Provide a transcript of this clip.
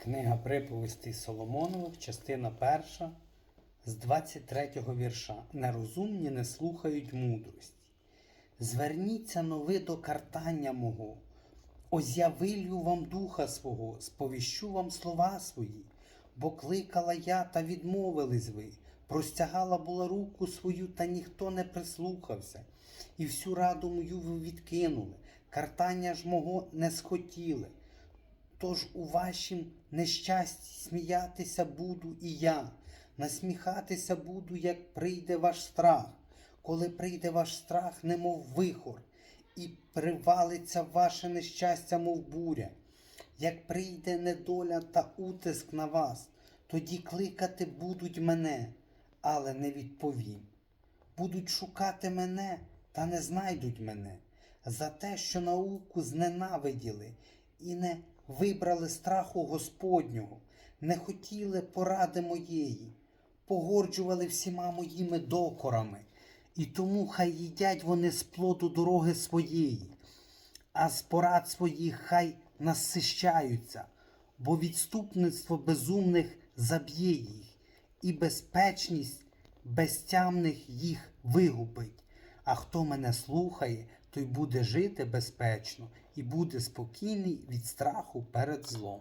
Книга приповістей Соломонових, частина перша, з 23-го вірша. Нерозумні не слухають мудрості. Зверніться нови до картання мого, вилью вам духа свого, сповіщу вам слова свої, бо кликала я та відмовились ви, простягала була руку свою, та ніхто не прислухався, і всю раду мою ви відкинули, картання ж мого не схотіли. Тож у вашім нещасті сміятися буду і я, насміхатися буду, як прийде ваш страх, коли прийде ваш страх, немов вихор, і привалиться ваше нещастя, мов буря. Як прийде недоля та утиск на вас, тоді кликати будуть мене, але не відповім. Будуть шукати мене, та не знайдуть мене, за те, що науку зненавиділи і не вибрали страху Господнього, не хотіли поради моєї, погорджували всіма моїми докорами, і тому хай їдять вони з плоду дороги своєї, а з порад своїх хай насищаються, бо відступництво безумних заб'є їх, і безпечність безтямних їх вигубить. А хто мене слухає, той буде жити безпечно і буде спокійний від страху перед злом.